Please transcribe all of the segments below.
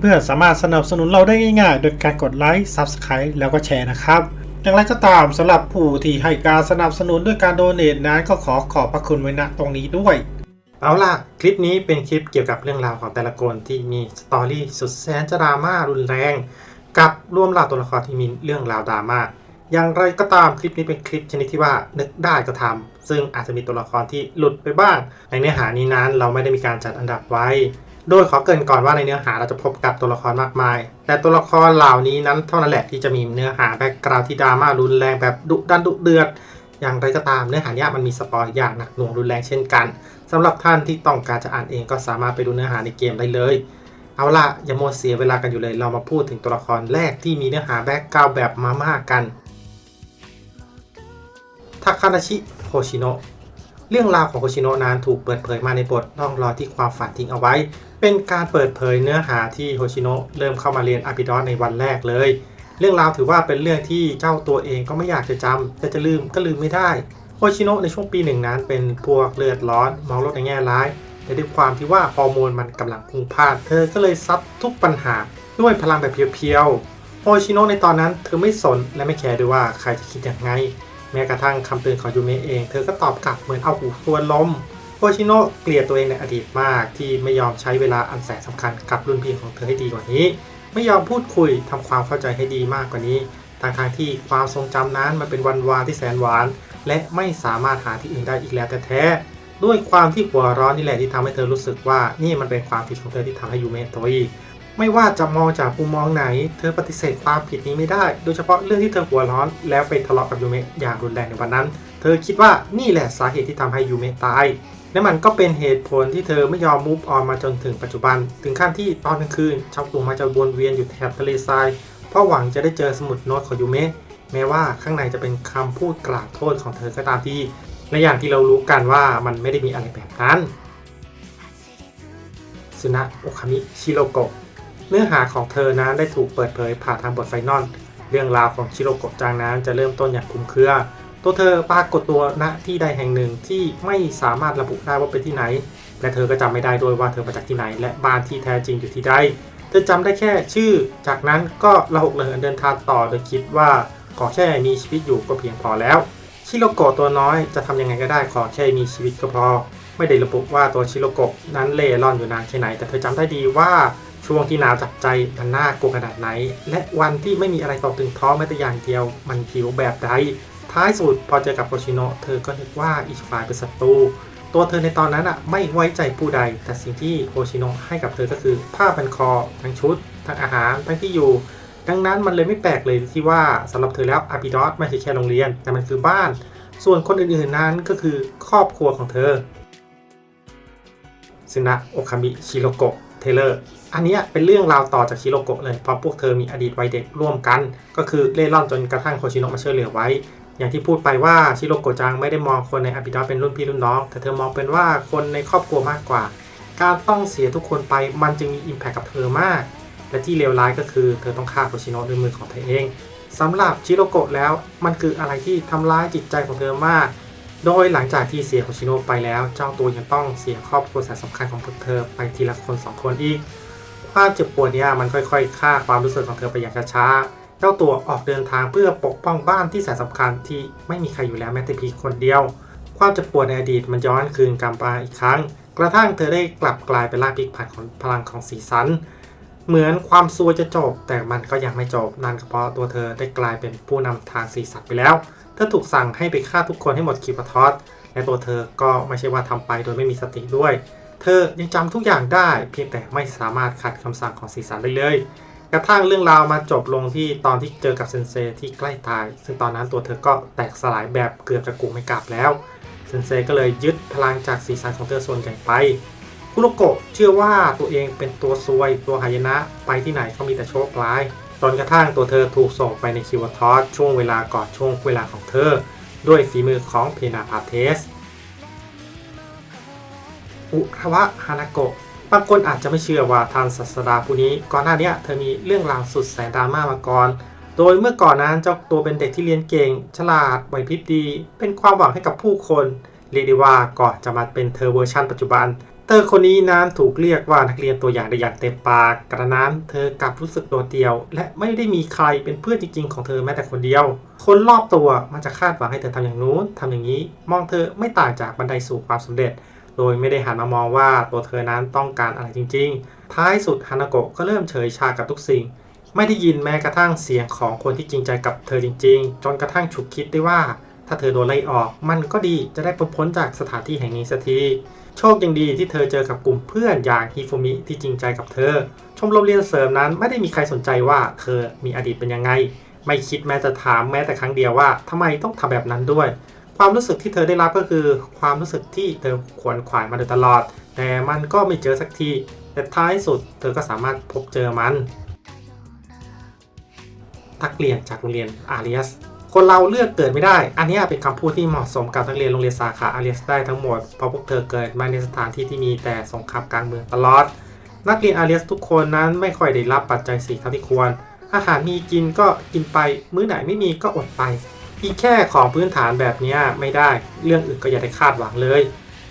เพื่อนๆสามารถสนับสนุนเราได้ง่ายๆ โดยการกดไลค์ Subscribe แล้วก็แชร์นะครับอย่างไรก็ตามสำหรับผู้ที่ให้การสนับสนุนด้วยการโดเนทนั้นก็ขอขอบพระคุณไว้ณตรงนี้ด้วย เอาล่ะ คลิปนี้เป็นคลิปเกี่ยวกับเรื่องราวของแต่ละคนที่มีสตอรี่สุดแสนจะดราม่ารุนแรง กับรวมเหล่าตัวละครที่มีเรื่องราวดราม่าอย่างไรก็ตามคลิปนี้เป็นคลิปชนิดที่ว่านึกได้ก็ทำซึ่งอาจจะมีตัวละครที่หลุดไปบ้าง ในเนื้อหานี้นั้นเราไม่ได้มีการจัดอันดับไว้ โดยขอเกรินก่อนว่าในเนื้อหาเราจะพบกับตัวละครมากมาย แต่ตัวละครเหล่านี้นั้นเท่านั้นแหละที่จะมีเนื้อหาแบ็กกราวที่ดราม่ารุนแรงแบบดุดันดุเดือด อย่างไรก็ตามเนื้อหาเนี้ยมันมีสปอยอย่างหนักหน่วงรุนแรงเช่นกันสำหรับท่านที่ต้องการจะอ่านเองก็สามารถไปดูเนื้อหาในเกมได้เลย เอาล่ะอย่าโมเสียเวลากันอยู่เลย เรามาพูดถึงตัวละครแรกที่มีเนื้อหาแบ็กกราวแบบมาม่ากันทาคานาชิโฮชิโนะเรื่องราวของโฮชิโนะนั้นถูกเปิดเผยมาในบทร่องรอยที่ความฝันทิ้งเอาไว้ เป็นการเปิดเผยเนื้อหาที่โฮชิโนะเริ่มเข้ามาเรียนอาบิดอสในวันแรกเลย เรื่องราวถือว่าเป็นเรื่องที่เจ้าตัวเองก็ไม่อยากจะจำแต่จะลืมก็ลืมไม่ได้โฮชิโนะในช่วงปีหนึ่งนั้นเป็นพวกเลือดร้อนมองโลกในแง่ร้ายแต่ด้วยความที่ว่าฮอร์โมนมันกำลังพุ่งพลานเธอก็เลยซัดทุกปัญหาด้วยพลังแบบเพียวๆโฮชิโนะในตอนนั้นเธอไม่สนและไม่แคร์ด้วยว่าใครจะคิดอย่างไง แม้กระทั่งคำเตือนของยูเมะเอง เธอก็ตอบกลับเหมือนเอาหูทวนลม โฮชิโนะเกลียดตัวเองในอดีตมาก ที่ไม่ยอมใช้เวลาอันแสนสำคัญกับรุ่นพี่ของเธอให้ดีกว่านี้ ไม่ยอมพูดคุยทำความเข้าใจให้ดีมากกว่านี้ทางทางที่ความทรงจำนั้นมันเป็นวันวานที่แสนหวาน และไม่สามารถหาที่อื่นได้อีกแล้วแต่แท้ๆด้วยความที่หัวร้อนนี่แหละที่ทำให้เธอรู้สึกว่านี่มันเป็นความผิดของเธอที่ทำให้ยูเมะตุยไม่ว่าจะมองจากมุมมองไหน เธอปฏิเสธความผิดนี้ไม่ได้ โดยเฉพาะเรื่องที่เธอหัวร้อน แล้วไปทะเลาะกับยูเมะอย่างรุนแรงในวันนั้น เธอคิดว่านี่แหละสาเหตุที่ทำให้ยูเมะตาย และมันก็เป็นเหตุผลที่เธอไม่ยอมมูฟออนมาจนถึงปัจจุบัน ถึงขั้นที่ตอนกลางคืนชาวกลุ่มมาจะวนเวียนอยู่แถบทะเลทราย เพราะหวังจะได้เจอสมุดโน้ตของยูเมะแม้ว่าข้างในจะเป็นคำพูดกล่าวโทษของเธอก็ตามที่และอย่างที่เรารู้กันว่ามันไม่ได้มีอะไรแบบนั้นสุนะโอคามิชิโรโกะเนื้อหาของเธอนั้นได้ถูกเปิดเผยผ่านทางบทไฟนอลเรื่องราวของชิโรโกะจางนั้นจะเริ่มต้นอย่างคลุมเครือ ตัวเธอปรากฏตัวณที่ใดแห่งหนึ่งที่ไม่สามารถระบุได้ว่าเป็นที่ไหน และเธอก็จำไม่ได้ด้วยว่าเธอมาจากที่ไหน และบ้านที่แท้จริงอยู่ที่ใด เธอจำได้แค่ชื่อ จากนั้นก็ระหกระเหินเดินทางต่อโดยคิดว่าขอแค่มีชีวิตอยู่ก็เพียงพอแล้ว ชิโรโกะตัวน้อยจะทำยังไงก็ได้ขอแค่มีชีวิตก็พอ ไม่ได้ระบุว่าตัวชิโรโกะนั้นเล่ร่อนอยู่นานแค่ไหน แต่เธอจำได้ดีว่าช่วงที่หนาวจับใจมันน่ากลัวขนาดไหน และวันที่ไม่มีอะไรตอบตึงท้อแม้แต่อย่างเดียว มันหิวแบบใด ท้ายสุดพอเจอกับโคชิโนะเธอก็นึกว่าอีกฝ่ายเป็นศัตรูตัวเธอในตอนนั้นอะไม่ไว้ใจผู้ใด แต่สิ่งที่โคชิโนะให้กับเธอก็คือผ้าพันคอทั้งชุด ทั้งอาหาร ทั้งที่อยู่ ดังนั้นมันเลยไม่แปลกเลยที่ว่าสำหรับเธอแล้วอาบิดอสไม่ใช่แค่โรงเรียน แต่มันคือบ้าน ส่วนคนอื่นๆนั้นก็คือครอบครัวของเธอซึนะโอคามิชิโรโกะเทเลอร์อันนี้เป็นเรื่องราวต่อจากชิโรโกะเลยเพราะพวกเธอมีอดีตวัยเด็กร่วมกัน ก็คือเล่ร่อนจนกระทั่งโคชิโนะมาช่วยเหลือไว้ อย่างที่พูดไปว่าชิโรโกจังไม่ได้มองคนในอาบิดอเป็นรุ่นพี่รุ่นน้อง แต่เธอมองเป็นว่าคนในครอบครัวมากกว่า การต้องเสียทุกคนไปมันจึงมีอิมแพคกับเธอมาก และที่เลวร้ายก็คือเธอต้องฆ่าโคชิโนะด้วยมือของเธอเองสำหรับชิโรโกะแล้วมันคืออะไรที่ทำร้ายจิตใจของเธอมาก โดยหลังจากที่เสียโคชิโนะไปแล้ว เจ้าตัวยังต้องเสียครอบครัวแสนสำคัญของเธอไปทีละคนสองคนอีก ความเจ็บปวดเนี่ยมันค่อยๆฆ่าความรู้สึกของเธอไปอย่างช้าๆ เจ้าตัวออกเดินทางเพื่อปกป้องบ้านที่แสนสำคัญที่ไม่มีใครอยู่แล้วแม้แต่เพียงคนเดียว ความเจ็บปวดในอดีตมันย้อนคืนกลับมาอีกครั้ง กระทั่งเธอได้กลับกลายเป็นร่างพลิกผันของพลังของสีสัน เหมือนความซวยจะจบ แต่มันก็ยังไม่จบนั่นก็เพราะตัวเธอได้กลายเป็นผู้นำทางสีสันไปแล้ว เธอถูกสั่งให้ไปฆ่าทุกคนให้หมดคิวพทอสและตัวเธอก็ไม่ใช่ว่าทำไปโดยไม่มีสติด้วย เธอยังจำทุกอย่างได้ เพียงแต่ไม่สามารถขัดคำสั่งของสีสันได้เลย กระทั่งเรื่องราวมาจบลงที่ตอนที่เจอกับเซนเซที่ใกล้ตาย ซึ่งตอนนั้นตัวเธอก็แตกสลายแบบเกือบจะกูไม่กลับแล้ว เซนเซก็เลยยึดพลังจากสีสันของเธอส่วนใหญ่ไป คุโรโกะเชื่อว่าตัวเองเป็นตัวซวยตัวหายนะ ไปที่ไหนก็มีแต่โชคร้ายจนกระทั่งตัวเธอถูกส่งไปในคิวทอสช่วงเวลาก่อนช่วงเวลาของเธอ ด้วยฝีมือของเพนาพาเทส อุระวะฮานาโกะ บางคนอาจจะไม่เชื่อว่าทานศาสดาผู้นี้ ก่อนหน้านี้เธอมีเรื่องราวสุดแสนดราม่ามาก่อน โดยเมื่อก่อนนั้นเจ้าตัวเป็นเด็กที่เรียนเก่ง ฉลาดไหวพริบดี เป็นความหวังให้กับผู้คนเรียกได้ว่าก่อนจะมาเป็นเธอเวอร์ชันปัจจุบัน เธอคนนี้นั้นถูกเรียกว่านักเรียนตัวอย่างได้อย่างเต็มปาก กระนั้นเธอกลับรู้สึกโดดเดี่ยว และไม่ได้มีใครเป็นเพื่อนจริง ๆ ของเธอแม้แต่คนเดียว คนรอบตัวมันจะคาดหวังให้เธอทำอย่างนู้นทำอย่างนี้ มองเธอไม่ต่างจากบันไดสู่ความสำเร็จ โดยไม่ได้หันมามองว่าตัวเธอนั้นต้องการอะไรจริง ๆ ท้ายสุดฮานาโกะก็เริ่มเฉยชากับทุกสิ่ง ไม่ได้ยินแม้กระทั่งเสียงของคนที่จริงใจกับเธอจริง ๆ จนกระทั่งฉุกคิดได้ว่า ถ้าเธอโดนไล่ออก มันก็ดีจะได้พ้นจากสถานที่แห่งนี้สักทีโชคยังดีที่เธอเจอกับกลุ่มเพื่อนอย่างฮิฟุมิที่จริงใจกับเธอ ชมรมเรียนเสริมนั้นไม่ได้มีใครสนใจว่าเธอมีอดีตเป็นยังไง ไม่คิดแม้แต่ถามแม้แต่ครั้งเดียวว่าทำไมต้องทำแบบนั้นด้วย ความรู้สึกที่เธอได้รับก็คือความรู้สึกที่เธอขวนขวายมาโดยตลอด แต่มันก็ไม่เจอสักที แต่ท้ายสุดเธอก็สามารถพบเจอมันนักเรียนจากโรงเรียนอาริสคนเราเลือกเกิดไม่ได้ อันนี้เป็นคำพูดที่เหมาะสมกับนักเรียนโรงเรียนสาขาอาริสได้ทั้งหมด เพราะพวกเธอเกิดมาในสถานที่ที่มีแต่สงครามกลางเมืองตลอด นักเรียนอาริสทุกคนนั้นไม่ค่อยได้รับปัจจัยสี่เท่าที่ควร อาหารมีกินก็กินไป มื้อไหนไม่มีก็อดไป อีกแค่ของพื้นฐานแบบนี้ไม่ได้ เรื่องอื่นก็อย่าได้คาดหวังเลย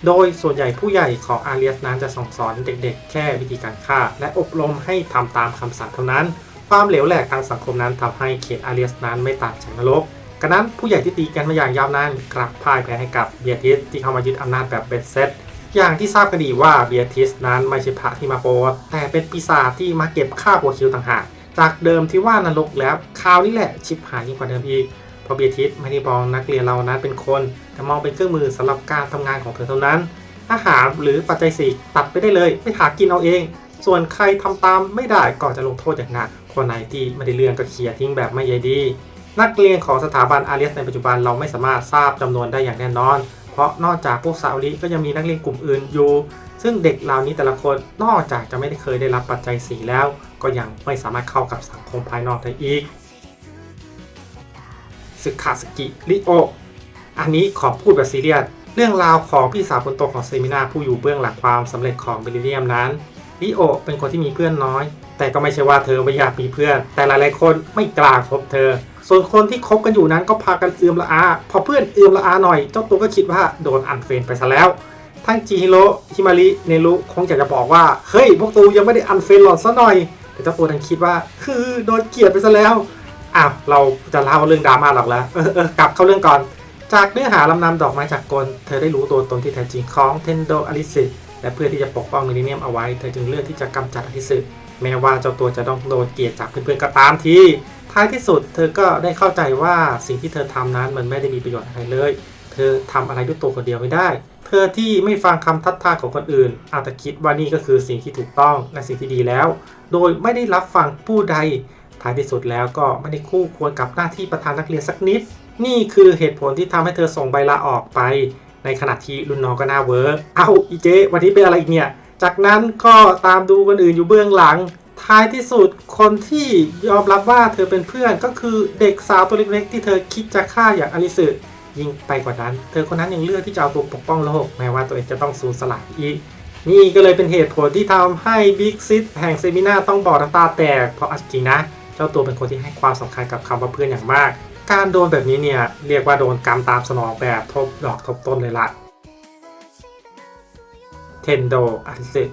โดยส่วนใหญ่ผู้ใหญ่ของอาเรียสนั้นจะส่งสอนเด็กๆ แค่วิธีการฆ่า และอบรมให้ทำตามคำสั่งเท่านั้น ความเหลวแหลกทางสังคมนั้นทำให้เขตอาเรียสนั้นไม่ต่างจากนรกกระนั้นผู้ใหญ่ที่ตีกันมาอย่างยาวนานกลับพ่ายแพ้ให้กับเบียทิสที่เข้ามายึดอำนาจแบบเบ็ดเซตอย่างที่ทราบกันดีว่าเบียทิสนั้นไม่ใช่พระที่มาโปรดแต่เป็นปีศาจที่มาเก็บค่าหัวคิวต่างหากจากเดิมที่ว่านรกแล้วคราวนี้แหละชิบหายยิ่งกว่าเดิมอีก เพราะเบียทิสไม่ได้มองนักเรียนเรานั้นเป็นคน แต่มองเป็นเครื่องมือสำหรับการทำงานของเธอเท่านั้น อาหารหรือปัจจัยสี่ตัดไปได้เลยไปหากินเอาเอง ส่วนใครทำตามไม่ได้ก็จะลงโทษอย่างหนัก คนไหนที่ไม่ได้เรื่องก็เขี่ยทิ้งแบบไม่ใยดี นักเรียนของสถาบันอาเรียสในปัจจุบันเราไม่สามารถทราบจำนวนได้อย่างแน่นอน เพราะนอกจากพวกซาอุดิก็ยังมีนักเรียนกลุ่มอื่นอยู่ซึ่งเด็กเหล่านี้แต่ละคนนอกจากจะไม่ได้เคยได้รับปัจจัยสีแล้ว ก็ยังไม่สามารถเข้ากับสังคมภายนอกได้อีก สึคาสกิริโอ อันนี้ขอพูดแบบซีเรียส เรื่องราวของพี่สาวคนโตของเซมินาผู้อยู่เบื้องหลังความสำเร็จของเบลิเลียมนั้นลิโอเป็นคนที่มีเพื่อนน้อย แต่ก็ไม่ใช่ว่าเธอไม่อยากมีเพื่อน แต่หลายๆคนไม่กล้าคบเธอ ส่วนคนที่คบกันอยู่นั้นก็พากันเอือมละอา พอเพื่อนเอือมละอาหน่อย เจ้าตัวก็คิดว่าโดนอันเฟนไปซะแล้ว ทั้งจิฮิโร่ฮิมาริ เนรุคงอยากจะบอกว่า เฮ้ย พวกตูยังไม่ได้อันเฟนหลอดซะหน่อย แต่เจ้าตัวดันคิดว่า คือโดนเกลียดไปซะแล้ว อ้าวเราจะเล่าเรื่องดราม่าหรอกแล้วเออเออกลับเข้าเรื่องก่อน จากเนื้อหาลำนำดอกไม้จากกล เธอได้รู้ตัวตนที่แท้จริงของเทนโดอลิซิและเพื่อที่จะปกป้องมิลเนเนียมเอาไว้ เธอจึงเลือกที่จะกำจัดอลิซิแม้ว่าเจ้าตัวจะต้องโดนเกลียดจากเพื่อนๆก็ตามทีท้ายที่สุด เธอก็ได้เข้าใจว่าสิ่งที่เธอทำนั้นมันไม่ได้มีประโยชน์อะไรเลย เธอทำอะไรด้วยตัวคนเดียวไม่ได้ เธอที่ไม่ฟังคำทัดทานของคนอื่น อาจจะคิดว่านี่ก็คือสิ่งที่ถูกต้องและสิ่งที่ดีแล้ว โดยไม่ได้รับฟังผู้ใด ท้ายที่สุดแล้วก็ไม่ได้คู่ควรกับหน้าที่ประธานนักเรียนสักนิด นี่คือเหตุผลที่ทำให้เธอส่งใบลาออกไป ในขณะที่รุ่นน้องก็น่าเวิร์กเอาอีเจวันนี้เป็นอะไรอีกเนี่ย จากนั้นก็ตามดูคนอื่นอยู่เบื้องหลัง ท้ายที่สุดคนที่ยอมรับว่าเธอเป็นเพื่อนก็คือเด็กสาวตัวเล็กๆที่เธอคิดจะฆ่าอย่างอลิสึยิ่งไปกว่านั้น เธอคนนั้นยังเลือกที่จะเอาตัวปกป้องโลกแม้ว่าตัวเองจะต้องสูญสละอีกนี่ก็เลยเป็นเหตุผลที่ทำให้บิ๊กซิตแห่งเซมินาต้องบอกน้ำตาแตกเพราะอาจริงนะ จ้าตัวเป็นคนที่ให้ความสำคัญกับคำว่าเพื่อนอย่างมาก การโดนแบบนี้เนี่ยเรียกว่าโดนกรรมตามสนองแบบทบดอกทบต้นเลยละเทนโดอาริสึ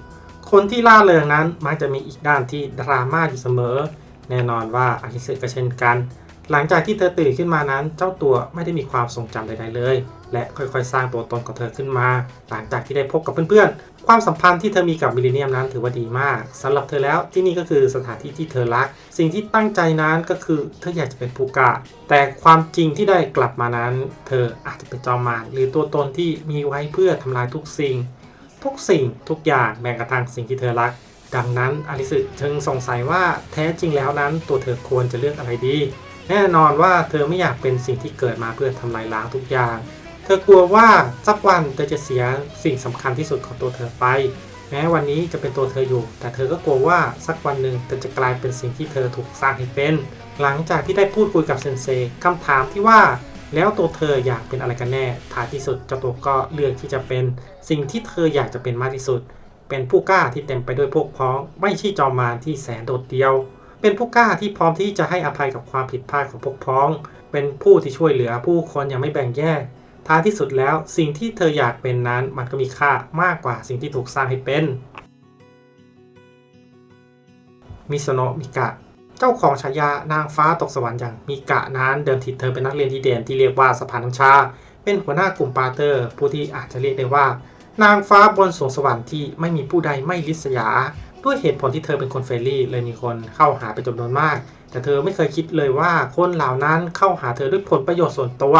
คนที่ล่าเริงนั้นมักจะมีอีกด้านที่ดราม่าอยู่เสมอ แน่นอนว่าอาริสึก็เช่นกัน หลังจากที่เธอตื่นขึ้นมานั้น เจ้าตัวไม่ได้มีความทรงจำใดๆเลย และค่อยๆ สร้างตัวตนของเธอขึ้นมา หลังจากที่ได้พบกับเพื่อน ความสัมพันธ์ที่เธอมีกับมิลเลนเนียมนั้นถือว่าดีมากสำหรับเธอแล้วที่นี่ก็คือสถานที่ที่เธอรัก สิ่งที่ตั้งใจนั้นก็คือเธออยากจะเป็นผู้กล้าแต่ความจริงที่ได้กลับมานั้น เธออาจจะเป็นจอมมารหรือตัวตนที่มีไว้เพื่อทำลายทุกสิ่ง ทุกสิ่งทุกอย่างแม้กระทั่งสิ่งที่เธอรัก ดังนั้นอลิสึจึงสงสัยว่าแท้จริงแล้วนั้น ตัวเธอควรจะเลือกอะไรดี แน่นอนว่าเธอไม่อยากเป็นสิ่งที่เกิดมาเพื่อทำลายล้างทุกอย่าง เธอกลัวว่าสักวันเธอจะเสียสิ่งสำคัญที่สุดของตัวเธอไป แม้วันนี้จะเป็นตัวเธออยู่ แต่เธอก็กลัวว่าสักวันหนึ่งเธอจะกลายเป็นสิ่งที่เธอถูกสร้างให้เป็น หลังจากที่ได้พูดคุยกับเซนเซคำถามที่ว่าแล้วตัวเธออยากเป็นอะไรกันแน่ ท้ายที่สุดเจ้าตัวก็เลือกที่จะเป็น สิ่งที่เธออยากจะเป็นมากที่สุด เป็นผู้กล้าที่เต็มไปด้วยพวกพ้อง ไม่ใช่จอมมารที่แสนโดดเดี่ยว เป็นผู้กล้าที่พร้อมที่จะให้อภัยกับความผิดพลาดของพวกพ้อง เป็นผู้ที่ช่วยเหลือผู้คนอย่างไม่แบ่งแยก ท้ายที่สุดแล้วสิ่งที่เธออยากเป็นนั้นมันก็มีค่ามากกว่าสิ่งที่ถูกสร้างให้เป็น มิโซโนะมิกะ เจ้าของฉายานางฟ้าตกสวรรค์อย่างมิกะนั้นเดิมทีเธอเป็นนักเรียนดีเด่นที่เรียกว่าสะพานน้ำชา เป็นหัวหน้ากลุ่มปาเตอร์ ผู้ที่อาจจะเรียกได้ว่า นางฟ้าบนสวงสวรรค์ที่ไม่มีผู้ใดไม่ลิษยา ด้วยเหตุผลที่เธอเป็นคนเฟรนลี่เลยมีคนเข้าหาเป็นจำนวนมาก แต่เธอไม่เคยคิดเลยว่าคนเหล่านั้นเข้าหาเธอด้วยผลประโยชน์ส่วนตัว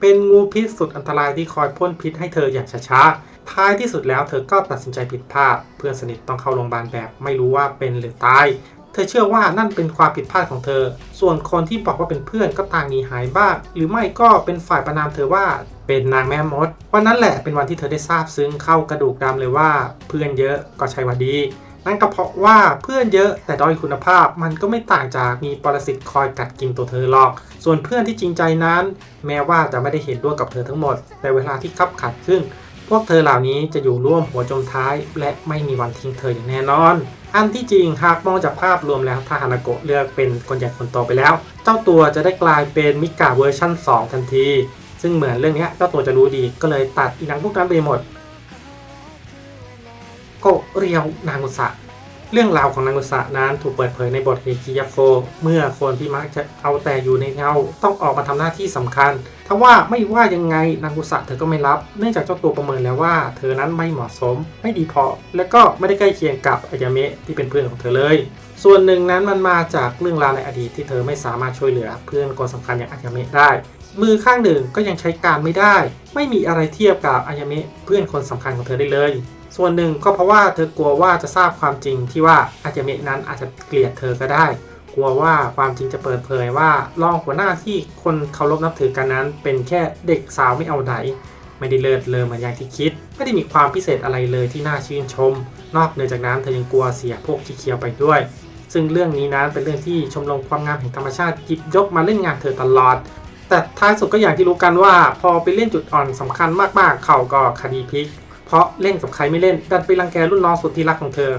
เป็นงูพิษสุดอันตรายที่คอยพ่นพิษให้เธออย่างช้าๆ ท้ายที่สุดแล้วเธอก็ตัดสินใจผิดพลาดเพื่อนสนิทต้องเข้าโรงพยาบาลแบบไม่รู้ว่าเป็นหรือตาย เธอเชื่อว่านั่นเป็นความผิดพลาดของเธอ ส่วนคนที่บอกว่าเป็นเพื่อนก็ต่างหนีหายบ้าง หรือไม่ก็เป็นฝ่ายประนามเธอว่าเป็นนางแม่มด วันนั้นแหละเป็นวันที่เธอได้ทราบซึ้งเข้ากระดูกดำเลยว่า เพื่อนเยอะก็ใช่ว่าดี นั่นก็เพราะว่าเพื่อนเยอะแต่ด้อยคุณภาพมันก็ไม่ต่างจากมีปรสิตคอยกัดกินตัวเธอหรอก ส่วนเพื่อนที่จริงใจนั้น แม้ว่าจะไม่ได้เห็นด้วยกับเธอทั้งหมด แต่เวลาที่คับขัดขึ้น พวกเธอเหล่านี้จะอยู่ร่วมหัวจมท้าย และไม่มีวันทิ้งเธออย่างแน่นอน อันที่จริงหากมองจากภาพรวมแล้วถ้าฮานาโกะเลือกเป็นคนใหญ่คนโตไปแล้ว เจ้าตัวจะได้กลายเป็นมิกาเวอร์ชั่น 2 ทันที ซึ่งเหมือนเรื่องนี้เจ้าตัวจะรู้ดีก็เลยตัดอีนังพวกนั้นไปหมด โกะเรียวนางุสะ เรื่องราวของนางอุสะนั้นถูกเปิดเผยในบทเฮกิยาโฟเมื่อคนที่มักจะเอาแต่อยู่ในเงาต้องออกมาทำหน้าที่สำคัญทว่าไม่ว่ายังไงนางอุสะเธอก็ไม่รับ เนื่องจากเจ้าตัวประเมินแล้วว่า เธอนั้นไม่เหมาะสม ไม่ดีพอ และก็ไม่ได้ใกล้เคียงกับอายาเมะที่เป็นเพื่อนของเธอเลย ส่วนหนึ่งนั้นมันมาจากเรื่องราวในอดีตที่เธอไม่สามารถช่วยเหลือ เพื่อนคนสำคัญอย่างอายาเมะได้ มือข้างหนึ่งก็ยังใช้การไม่ได้ ไม่มีอะไรเทียบกับอายาเมะเพื่อนคนสำคัญของเธอได้เลย ส่วนหนึ่งก็เพราะว่าเธอกลัวว่าจะทราบความจริงที่ว่าอาจาเมะนั้นอาจจะเกลียดเธอก็ได้ กลัวว่าความจริงจะเปิดเผยว่ารองหัวหน้าที่คนเคารพนับถือกันนั้น เป็นแค่เด็กสาวไม่เอาไหนไม่ได้เลิศเลอเหมือนอย่างที่คิด ไม่ได้มีความพิเศษอะไรเลยที่น่าชื่นชม นอกเหนือจากนั้นเธอยังกลัวเสียพวกที่เคียวไปด้วย ซึ่งเรื่องนี้นั้นเป็นเรื่องที่ชมรมความงามแห่งธรรมชาติหยิบยกมาเล่นงานเธอตลอด แต่ท้ายสุดก็อย่างที่รู้กันว่า พอไปเล่นจุดอ่อนสำคัญมากๆ เขาก็คดีพลิก เพราะเล่นกับใครไม่เล่น ดันไปรังแกรุ่นน้องสุดที่รักของเธอ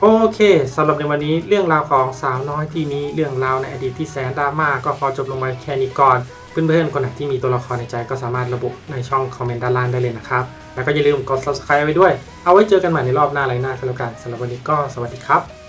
โอเคสำหรับในวันนี้เรื่องราวของสาวน้อยที่มีเรื่องราวในอดีตที่แสนดราม่าก็ขอจบลงมาแค่นี้ก่อนเพื่อนๆ คนไหนที่มีตัวละครในใจก็สามารถระบุในช่องคอมเมนต์ด้านล่างได้เลยนะครับ แล้วก็อย่าลืมกด subscribe ไว้ด้วย เอาไว้เจอกันใหม่ในรอบหน้าไรหน้ากันแล้วกันสำหรับวันนี้ก็สวัสดีครับ